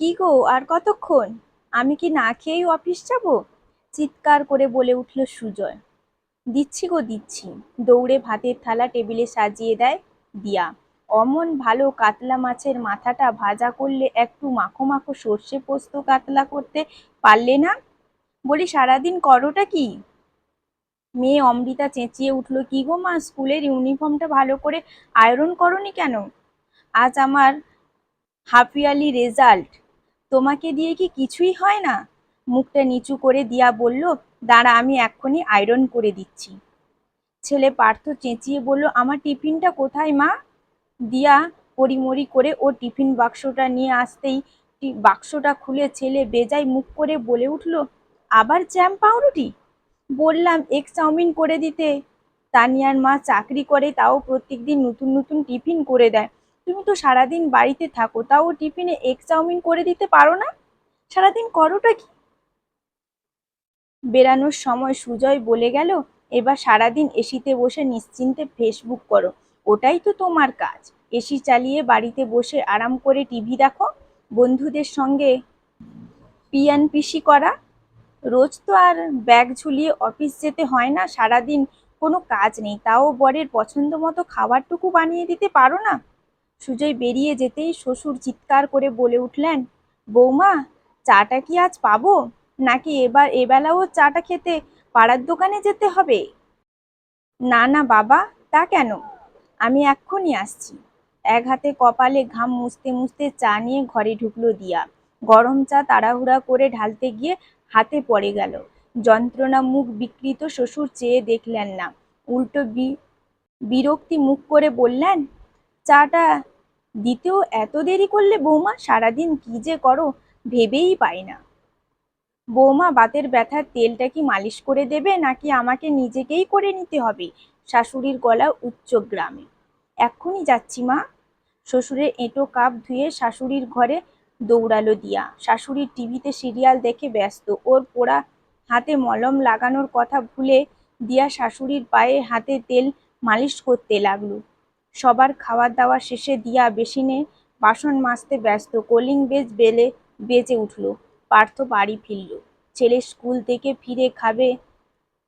কি গো, আর কতক্ষণ? আমি কি না খেয়েই অফিস যাব? চিৎকার করে বলে উঠল সুজয়। দিচ্ছি গো, দিচ্ছি। দৌড়ে ভাতের থালা টেবিলে সাজিয়ে দেয় দিয়া। অমন ভালো কাতলা মাছের মাথাটা ভাজা করলে একটু মাখো মাখো সর্ষে পোস্ত কাতলা করতে পারলে না? বলি, সারাদিন করোটা কি? মেয়ে অমৃতা চেঁচিয়ে উঠল, কি গো মা, স্কুলের ইউনিফর্মটা ভালো করে আয়রন করনি কেন? আজ আমার হাফ ইয়ারলি রেজাল্ট। তোমাকে দিয়ে কি কিছুই হয় না? মুখটা নিচু করে দিয়া বলল, দাঁড়া, আমি এক্ষুনি আয়রন করে দিচ্ছি। ছেলে পার্থ চেঁচিয়ে বলল, আমার টিফিনটা কোথায় মা? দিয়া পরিমরি করে ও টিফিন বাক্সটা নিয়ে আসতেই বাক্সটা খুলে ছেলে বেজায় মুখ করে বলে উঠল, আবার জ্যাম পাউরুটি? বললাম এগ চাউমিন করে দিতে। তানিয়ার মা চাকরি করে, তাও প্রত্যেকদিন নতুন নতুন টিফিন করে দেয়। তুমি তো সারাদিন বাড়িতে থাকো, তাও টিফিনে এগ চাউমিন করে দিতে পারো না? সারাদিন করোটা কি? বেরানোর সময় সুজয় বলে গেল, এবার সারাদিন এসিতে বসে নিশ্চিন্তে ফেসবুক করো। ওটাই তো তোমার কাজ। এসি চালিয়ে বাড়িতে বসে আরাম করে টিভি দেখো। বন্ধুদের সঙ্গে পিয়ান পিসি করা। রোজ তো আর ব্যাগ ঝুলিয়ে অফিস যেতে হয় না। সারাদিন কোনো কাজ নেই। তাও বরের পছন্দ মতো খাবারটুকু বানিয়ে দিতে পারো না? সুজয় বেরিয়ে যেতেই শ্বশুর চিৎকার করে বলে উঠলেন, বৌমা, চাটা কি আজ পাবো? নাকি এবার, এবেলাও চাটা খেতে পাড়ার দোকানে যেতে হবে? না না বাবা, তা কেন? আমি এক্ষুনি আসছি। এক হাতে কপালে ঘাম মুছতে মুছতে চা নিয়ে ঘরে ঢুকলো দিয়া। গরম চা তাড়াহুড়া করে ঢালতে গিয়ে হাতে পড়ে গেল। যন্ত্রণা মুখ বিকৃত শ্বশুর চেয়ে দেখলেন না। উল্টো বিরক্তি মুখ করে বললেন চাটা দিতেও এত দেরি করলে বৌমা? সারাদিন কি যে করো, ভেবেই পাই না। বৌমা, বাতের ব্যথার তেলটা কি মালিশ করে দেবে, নাকি আমাকে নিজেকেই করে নিতে হবে? শাশুড়ির গলা উচ্চ গ্রামে। এক্ষুনি যাচ্ছি মা। শ্বশুরের এঁটো কাপ ধুয়ে শাশুড়ির ঘরে দৌড়ালো দিয়া। শাশুড়ির টিভিতে সিরিয়াল দেখে ব্যস্ত। ওর পোড়া হাতে মলম লাগানোর কথা ভুলে দিয়া শাশুড়ির পায়ে হাতে তেল মালিশ করতে লাগল। সবার খাওয়া দাওয়া শেষে দিয়া বেসিনে বাসন মাজতে ব্যস্ত। কলিং বেজ বেলে বেজে উঠল। পার্থ বাড়ি ফিরল। ছেলে স্কুল থেকে ফিরে খাবে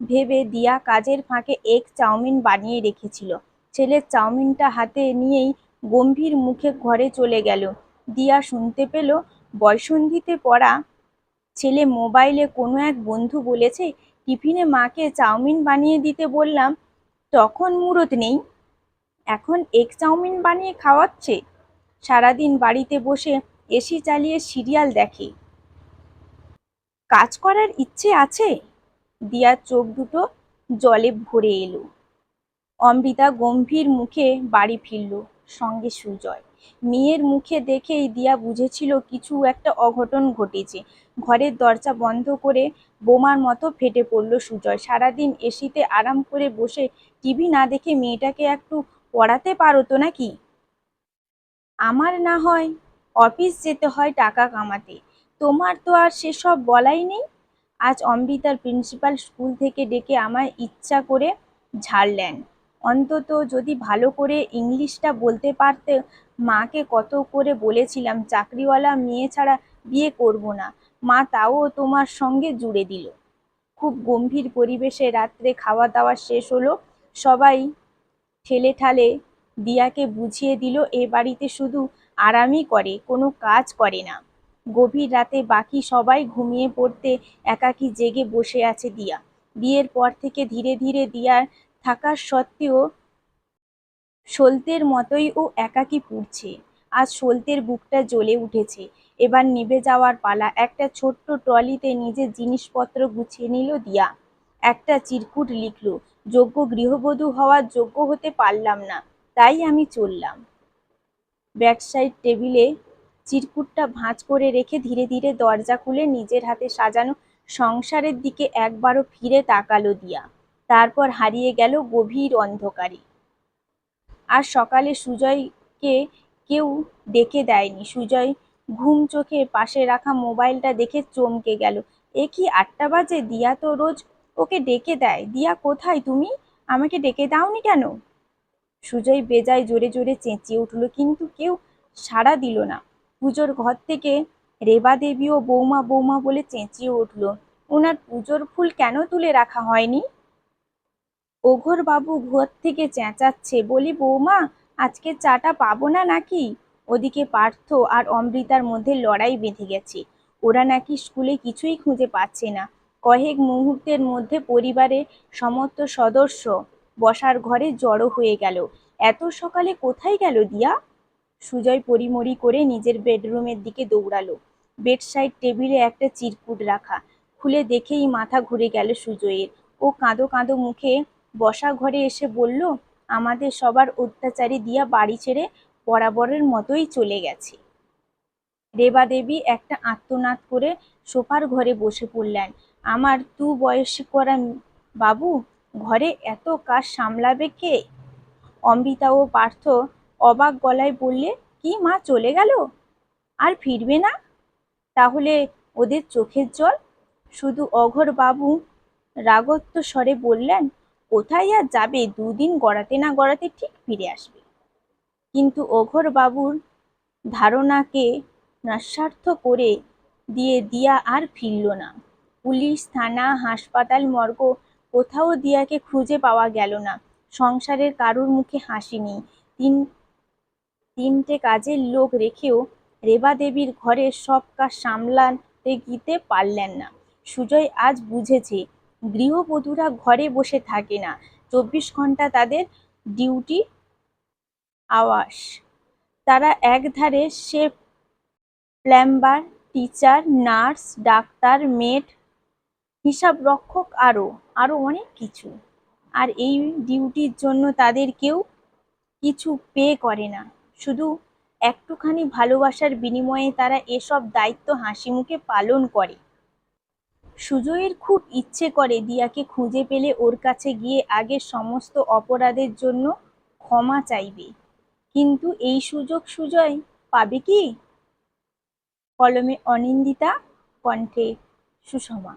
ভেবে দিয়া কাজের ফাঁকে এক চাউমিন বানিয়ে রেখেছিল। ছেলের চাউমিনটা হাতে নিয়েই গম্ভীর মুখে ঘরে চলে গেল। দিয়া শুনতে পেল বয়সন্ধিতে পড়া ছেলে মোবাইলে কোনো এক বন্ধু বলেছে, টিফিনে মাকে চাউমিন বানিয়ে দিতে বললাম, তখন মুরত নেই। এখন এগ চাউমিন বানিয়ে খাওয়াচ্ছে? সারাদিন বাড়িতে বসে এসি চালিয়ে সিরিয়াল দেখে। কাজ করার ইচ্ছে আছে? দিয়ার চোখ দুটো জলে ভরে এলো। অমৃতা গম্ভীর মুখে বাড়ি ফিরল, সঙ্গে সুজয়। মেয়ের মুখে দেখেই দিয়া বুঝেছিল কিছু একটা অঘটন ঘটেছে। ঘরের দরজা বন্ধ করে বোমার মতো ফেটে পড়ল সুজয়। সারাদিন এসিতে আরাম করে বসে টিভি না দেখে মেয়েটাকে একটু পড়াতে পারো তো নাকি? আমার না হয় অফিস যেতে হয় টাকা কামাতে। তোমার তো আর সেসব বলাই নেই। আজ অমৃতার প্রিন্সিপাল স্কুল থেকে ডেকে আমায় ইচ্ছা করে ঝাড়লেন। অন্তত যদি ভালো করে ইংলিশটা বলতে পারতে, মাকে কত করে বলেছিলাম, চাকরিওয়ালা মেয়ে ছাড়া বিয়ে করব না। মা তাও তোমার সঙ্গে জুড়ে দিল। খুব গম্ভীর পরিবেশে রাত্রে খাওয়া দাওয়া শেষ হলো। সবাই ঠেলে ঠালে দিয়াকে বুঝিয়ে দিল, এ বাড়িতে শুধু আরামই করে, কোনো কাজ করে না। গভীর রাতে বাকি সবাই ঘুমিয়ে পড়তে একাকি জেগে বসে আছে দিয়া। বিয়ের পর থেকে ধীরে ধীরে দিয়ার থাকার সত্ত্বেও সলতের মতোই ও একাকি পুড়ছে। আজ সলতের বুকটা জ্বলে উঠেছে। এবার নিভে যাওয়ার পালা, একটা ছোট্ট ট্রলিতে নিজের জিনিসপত্র গুছিয়ে নিল দিয়া। একটা চিরকুট লিখলো, যোগ্য গৃহবধূ হওয়ার যোগ্য হতে পারলাম না, তাই আমি চললাম। ব্যাকসাইড টেবিলে চিরকুটটা ভাঁজ করে রেখে ধীরে ধীরে দরজা খুলে নিজের হাতে সাজানো সংসারের দিকে একবারও ফিরে তাকালো দিয়া। তারপর হারিয়ে গেল গভীর অন্ধকারে। আর সকালে সুজয়কে কেউ ডেকে দেয়নি। সুজয় ঘুম চোখে পাশে রাখা মোবাইলটা দেখে চমকে গেল। এ কি আটটা বাজে? দিয়া তো রোজ ওকে ডেকে দেয়, দিয়া কোথায় তুমি? আমাকে ডেকে দাওনি কেন? সুজয় বেজায় জোরে জোরে চেঁচিয়ে উঠল, কিন্তু কেউ সাড়া দিল না। পুজোর ঘর থেকে রেবা দেবীও বৌমা বৌমা বলে চেঁচিয়ে উঠল ওনার পুজোর ফুল কেন তুলে রাখা হয়নি? ওঘর বাবু ঘর থেকে চেঁচাচ্ছে বলি, বৌমা, আজকে চাটা পাবো না নাকি? ওদিকে পার্থ আর অমৃতার মধ্যে লড়াই বেঁধে গেছে। ওরা নাকি স্কুলে কিছুই খুঁজে পাচ্ছে না। কয়েক মুহূর্তের মধ্যে পরিবারের সমস্ত সদস্য বসার ঘরে জড়ো হয়ে গেল। এত সকালে কোথায় গেল দিয়া? সুজয় পরিমরি করে নিজের বেডরুমের দিকে দৌড়ালো। বেডসাইড টেবিলে একটা চিরকুট রাখা। খুলে দেখেই মাথা ঘুরে গেল সুজয়ের। ও কাঁদো কাঁদো মুখে বসা ঘরে এসে বলল, আমাদের সবার অত্যাচারী দিয়া বাড়ি ছেড়ে বরাবরের মতোই চলে গেছে। রেবা দেবী একটা আত্মনাদ করে সোফার ঘরে বসে পড়লেন। আমার তু বয়সী করা বাবু, ঘরে এত কাজ সামলাবে কে? অমৃতা ও পার্থ অবাক গলায় বললে, কি মা চলে গেল? আর ফিরবে না? তাহলে ওদের চোখের জল? শুধু অঘর বাবু রাগত্ব স্বরে বললেন, কোথায় আর যাবে? দুদিন গড়াতে না গড়াতে ঠিক ফিরে আসবে। কিন্তু অঘর বাবুর ধারণাকে নস্বার্থ করে দিয়ে দিয়া আর ফিরল না। পুলিশ, থানা, হাসপাতাল, মর্গ, কোথাও দিয়াকে খুঁজে পাওয়া গেল না। সংসারের কারুর মুখে হাসি নেই। তিন, তিনটে কাজের লোক রেখেও রেবা দেবীর ঘরের সব কাজ সামলাতে গিতে পারলেন না। সুজয় আজ বুঝেছে, গৃহবধূরা ঘরে বসে থাকে না। চব্বিশ ঘণ্টা তাদের ডিউটি আওয়াস। তারা একধারে সে plumber, teacher, nurse, doctor maid হিসাব রক্ষক আরও আরও অনেক কিছু। আর এই ডিউটির জন্য তাদের কেউ কিছু পে করে না। শুধু একটুখানি ভালোবাসার বিনিময়ে তারা এসব দায়িত্ব হাসি মুখে পালন করে। সুজয়ের খুব ইচ্ছে করে দিয়াকে খুঁজে পেলে ওর কাছে গিয়ে আগে সমস্ত অপরাধের জন্য ক্ষমা চাইবে। কিন্তু এই সুযোগ সুজয় পাবে কি? কলমে অনিন্দিতা, কণ্ঠে সুষমা।